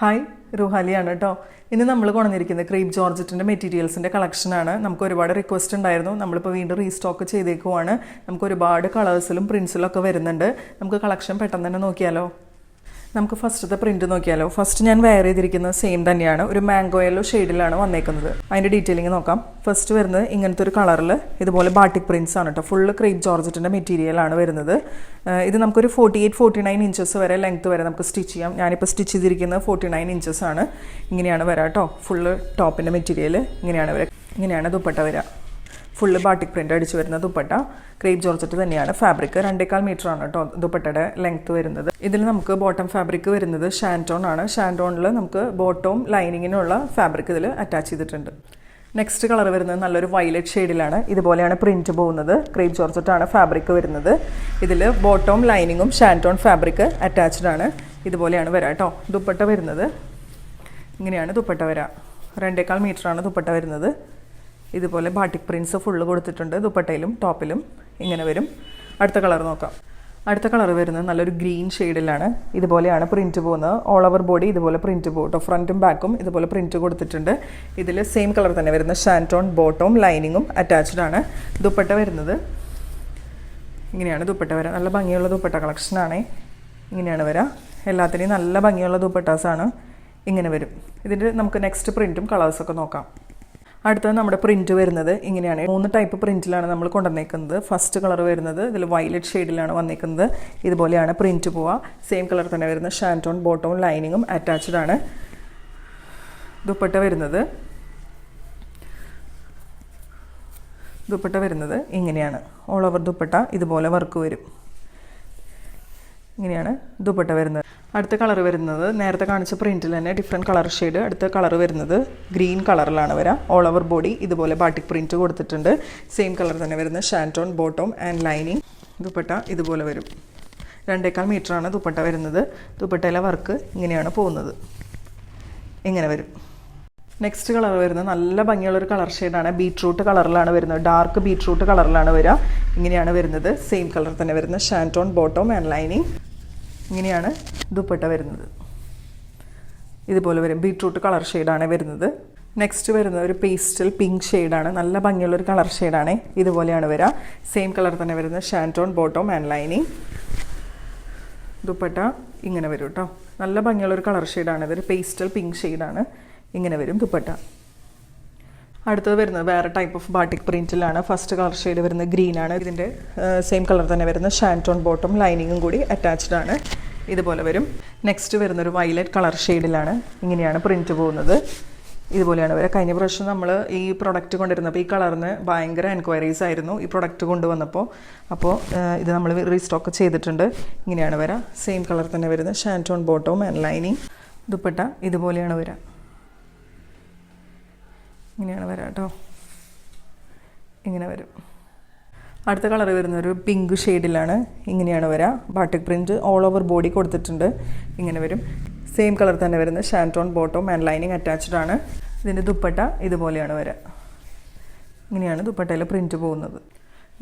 Hi റുഹാലിയാണ് കേട്ടോ ഇന്ന് നമ്മൾ കൊണ്ടുവന്നിരിക്കുന്നത് ക്രീപ് ജോർജറ്റിന്റെ മെറ്റീരിയൽസിന്റെ കളക്ഷനാണ് നമുക്ക് ഒരുപാട് റിക്വസ്റ്റ് ഉണ്ടായിരുന്നു. നമ്മളിപ്പോൾ വീണ്ടും റീസ്റ്റോക്ക് ചെയ്തേക്കുവാണ്. നമുക്ക് ഒരുപാട് കളേഴ്സിലും പ്രിൻസിലും ഒക്കെ വരുന്നുണ്ട്. നമുക്ക് കളക്ഷൻ പെട്ടെന്ന് തന്നെ നോക്കിയാലോ? നമുക്ക് ഫസ്റ്റത്തെ പ്രിന്റ് നോക്കിയാലോ. ഫസ്റ്റ് ഞാൻ വെയർ ചെയ്തിരിക്കുന്നത് സെയിം തന്നെയാണ്. ഒരു മാംഗോ യെല്ലോ ഷെയ്ഡിലാണ് വന്നേക്കുന്നത്. അതിന്റെ ഡീറ്റെയിലിംഗ് നോക്കാം. ഫസ്റ്റ് വരുന്നത് ഇങ്ങനത്തെ ഒരു കളറിൽ ഇതുപോലെ ബാട്ടിക് പ്രിന്റ്സ് ആണ് കേട്ടോ ഫുള്ള് ക്രീപ്പ് ജോർജറ്റിന്റെ മെറ്റീരിയലാണ് വരുന്നത്. ഇത് നമുക്കൊരു forty eight forty nine inches വരെ ലെങ്ത് വരെ നമുക്ക് സ്റ്റിച്ച് ചെയ്യാം. ഞാനിപ്പോൾ സ്റ്റിച്ച് ചെയ്തിരിക്കുന്നത് ഫോർട്ടി നയൻ ഇഞ്ചസ് ആണ്. ഇങ്ങനെയാണ് വരാം കേട്ടോ ഫുള്ള് ടോപ്പിന്റെ മെറ്റീരിയൽ ഇങ്ങനെയാണ് വരാം. ഇങ്ങനെയാണ് ദുപ്പട്ട വരിക ഫുള്ള് ബാട്ടിക് പ്രിന്റ് അടിച്ച് വരുന്ന ദുപ്പട്ട ക്രേപ്പ് ജോർജറ്റ് തന്നെയാണ്. ഫാബ്രിക് രണ്ടേക്കാൽ മീറ്റർ ആണ് കേട്ടോ ദുപ്പട്ടയുടെ ലെങ്ത് വരുന്നത്. ഇതിൽ നമുക്ക് ബോട്ടം ഫാബ്രിക് വരുന്നത് ഷാന്റോൺ ആണ്. ഷാന്റോണിൽ നമുക്ക് ബോട്ടവും ലൈനിങ്ങിനുള്ള ഫാബ്രിക് ഇതിൽ അറ്റാച്ച് ചെയ്തിട്ടുണ്ട്. നെക്സ്റ്റ് കളർ വരുന്നത് നല്ലൊരു വയലറ്റ് ഷെയ്ഡിലാണ് ഇതുപോലെയാണ് പ്രിന്റ് പോകുന്നത്. ജോർജറ്റ് ആണ് ഫാബ്രിക് വരുന്നത്. ഇതിൽ ബോട്ടവും ലൈനിങ്ങും ഷാന്റോൺ ഫാബ്രിക് അറ്റാച്ച്ഡ് ആണ്. ഇതുപോലെയാണ് വരാം കേട്ടോ ദുപ്പട്ട വരുന്നത്. ഇങ്ങനെയാണ് ദുപ്പട്ട വരാം. രണ്ടേക്കാൾ മീറ്ററാണ് ദുപ്പട്ട വരുന്നത്. ഇതുപോലെ ബാട്ടിക് പ്രിൻസ് ഫുള്ള് കൊടുത്തിട്ടുണ്ട്. ദുപ്പട്ടയിലും ടോപ്പിലും ഇങ്ങനെ വരും. അടുത്ത കളർ നോക്കാം. അടുത്ത കളർ വരുന്നത് നല്ലൊരു ഗ്രീൻ ഷെയ്ഡിലാണ് ഇതുപോലെയാണ് പ്രിന്റ് പോകുന്നത്. ഓൾ ഓവർ ബോഡി ഇതുപോലെ പ്രിന്റ് പോകും. കേട്ടോ ഫ്രണ്ടും ബാക്കും ഇതുപോലെ പ്രിന്റ് കൊടുത്തിട്ടുണ്ട്. ഇതിൽ സെയിം കളർ തന്നെ വരുന്ന ഷാന്റോൺ ബോട്ടവും ലൈനിങ്ങും അറ്റാച്ച്ഡ് ആണ്. ദുപ്പട്ട വരുന്നത്. ഇങ്ങനെയാണ് ദുപ്പട്ട വരാം. നല്ല ഭംഗിയുള്ള ദുപ്പട്ട കളക്ഷനാണ് ഇങ്ങനെയാണ് വരാം. എല്ലാത്തിനെയും നല്ല ഭംഗിയുള്ള ദുപ്പട്ടാസാണ്. ഇങ്ങനെ വരും. ഇതിന്റെ നമുക്ക് നെക്സ്റ്റ് പ്രിന്റും കളേഴ്സൊക്കെ നോക്കാം. അടുത്തത് നമ്മുടെ പ്രിന്റ് വരുന്നത് ഇങ്ങനെയാണ്. മൂന്ന് ടൈപ്പ് പ്രിന്റിലാണ് നമ്മൾ കൊണ്ടുവന്നേക്കുന്നത്. ഫസ്റ്റ് കളർ വരുന്നത് ഇതിൽ വയലറ്റ് ഷെയ്ഡിലാണ് വന്നേക്കുന്നത്. ഇതുപോലെയാണ് പ്രിന്റ് പോവുക. സെയിം കളർ തന്നെ വരുന്ന ഷാന്റോൺ ബോട്ടവും ലൈനിങ്ങും അറ്റാച്ച്ഡ് ആണ്. ദുപ്പട്ട വരുന്നത്. ദുപ്പട്ട വരുന്നത് ഇങ്ങനെയാണ്. ഓൾ ഓവർ ദുപ്പട്ട ഇതുപോലെ വർക്ക് വരും. ഇങ്ങനെയാണ് ദുപ്പട്ട വരുന്നത്. അടുത്ത കളർ വരുന്നത് നേരത്തെ കാണിച്ച പ്രിന്റിൽ തന്നെ ഡിഫറെന്റ് കളർ ഷെയ്ഡ് അടുത്ത കളർ വരുന്നത് ഗ്രീൻ കളറിലാണ് വരാം. ഓൾ ഓവർ ബോഡി ഇതുപോലെ ബാട്ടിക് പ്രിന്റ് കൊടുത്തിട്ടുണ്ട്. സെയിം കളർ തന്നെ വരുന്ന shantoon bottom and lining dupatta ഇതുപോലെ വരും. രണ്ടേക്കാൾ മീറ്ററാണ് ദുപ്പട്ട വരുന്നത്. ദുപ്പട്ടയിലെ വർക്ക് ഇങ്ങനെയാണ് പോകുന്നത്. ഇങ്ങനെ വരും. നെക്സ്റ്റ് കളർ വരുന്നത് നല്ല ഭംഗിയുള്ളൊരു കളർ ഷെയ്ഡാണ് ബീട്രൂട്ട് കളറിലാണ് വരുന്നത്. ഡാർക്ക് ബീട്രൂട്ട് കളറിലാണ് വരിക ഇങ്ങനെയാണ് വരുന്നത്. സെയിം കളർ തന്നെ വരുന്ന ഷാന്റോൺ ബോട്ടം ആൻഡ് ലൈനിങ് ഇങ്ങനെയാണ് ദുപ്പട്ട വരുന്നത്. ഇതുപോലെ വരും. ബീട്രൂട്ട് കളർ ഷെയ്ഡാണ് വരുന്നത്. നെക്സ്റ്റ് വരുന്നത് ഒരു പേസ്റ്റൽ പിങ്ക് ഷെയ്ഡാണ് നല്ല ഭംഗിയുള്ള ഒരു കളർ ഷെയ്ഡാണ് ഇതുപോലെയാണ് വരിക സെയിം കളർ തന്നെ വരുന്ന shantoon bottom and lining dupatta ഇങ്ങനെ വരും കേട്ടോ നല്ല ഭംഗിയുള്ള ഒരു കളർ ഷെയ്ഡാണ് ഇതൊരു പേസ്റ്റൽ പിങ്ക് ഷെയ്ഡാണ് ഇങ്ങനെ വരും ദുപ്പട്ട. അടുത്തത് വരുന്നത് വേറെ ടൈപ്പ് ഓഫ് ബാട്ടിക് പ്രിന്റിലാണ് ഫസ്റ്റ് കളർ ഷെയ്ഡ് വരുന്നത് ഗ്രീൻ ആണ്. ഇതിന്റെ സെയിം കളർ തന്നെ വരുന്ന ഷാന്റോൺ ബോട്ടം ലൈനിങ്ങും കൂടി അറ്റാച്ച്ഡ് ആണ്. ഇതുപോലെ വരും. നെക്സ്റ്റ് വരുന്ന ഒരു വയലറ്റ് കളർ ഷെയ്ഡിലാണ് ഇങ്ങനെയാണ് പ്രിന്റ് പോകുന്നത്. ഇതുപോലെയാണ് വരിക. കഴിഞ്ഞ പ്രാവശ്യം നമ്മൾ ഈ പ്രൊഡക്റ്റ് കൊണ്ടിരുന്നപ്പോൾ ഈ കളറിന് ഭയങ്കര എൻക്വയറീസ് ആയിരുന്നു ഈ പ്രൊഡക്റ്റ് കൊണ്ടുവന്നപ്പോൾ അപ്പോൾ ഇത് നമ്മൾ റീസ്റ്റോക്ക് ചെയ്തിട്ടുണ്ട്. ഇങ്ങനെയാണ് വരിക. സെയിം കളർ തന്നെ വരുന്നത് ഷാന്റോൺ ബോട്ടവും ആൻഡ് ലൈനിങ് ദുപ്പട്ട ഇതുപോലെയാണ് വരിക. ഇങ്ങനെയാണ് വരാം കേട്ടോ ഇങ്ങനെ വരും. അടുത്ത കളർ വരുന്ന ഒരു പിങ്ക് ഷെയ്ഡിലാണ് ഇങ്ങനെയാണ് വരാം. Batik print all over body കൊടുത്തിട്ടുണ്ട്. ഇങ്ങനെ വരും. സെയിം കളർ തന്നെ വരുന്ന shantoon bottom and lining attached ആണ്. ഇതിന്റെ ദുപ്പട്ട ഇതുപോലെയാണ് വരിക ഇങ്ങനെയാണ് ദുപ്പട്ടയിൽ പ്രിന്റ് പോകുന്നത്.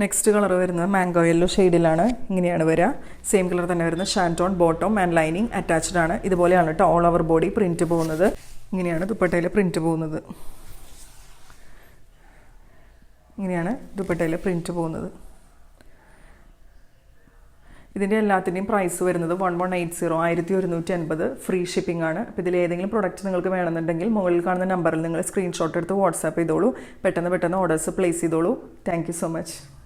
നെക്സ്റ്റ് കളർ വരുന്നത് മാംഗോ യെല്ലോ ഷെയ്ഡിലാണ് ഇങ്ങനെയാണ് വരിക സെയിം കളർ തന്നെ വരുന്ന shantoon bottom and lining attached ആണ്. ഇതുപോലെയാണ് കേട്ടോ ഓൾ ഓവർ ബോഡി പ്രിന്റ് പോകുന്നത്. ഇങ്ങനെയാണ് ദുപ്പട്ടയിൽ പ്രിന്റ് പോകുന്നത്. ഇങ്ങനെയാണ് ദുപ്പട്ടയിൽ പ്രിന്റ് പോകുന്നത്. ഇതിന്റെ എല്ലാത്തിന്റെയും പ്രൈസ് വരുന്നത് വൺ വൺ എയ്റ്റ് സീറോ ആയിരത്തി ഒരുന്നൂറ്റി അൻപത് ഫ്രീ ഷിപ്പിംഗ് ആണ്. അപ്പോൾ ഇതിൽ ഏതെങ്കിലും പ്രൊഡക്റ്റ് നിങ്ങൾക്ക് വേണമെന്നുണ്ടെങ്കിൽ മുകളിൽ കാണുന്ന നമ്പറിൽ നിങ്ങൾ സ്ക്രീൻഷോട്ട് എടുത്ത് വാട്സാപ്പ് ചെയ്തോളൂ. പെട്ടെന്ന് പെട്ടെന്ന് ഓർഡേഴ്സ് പ്ലേസ് ചെയ്തോളൂ. Thank so much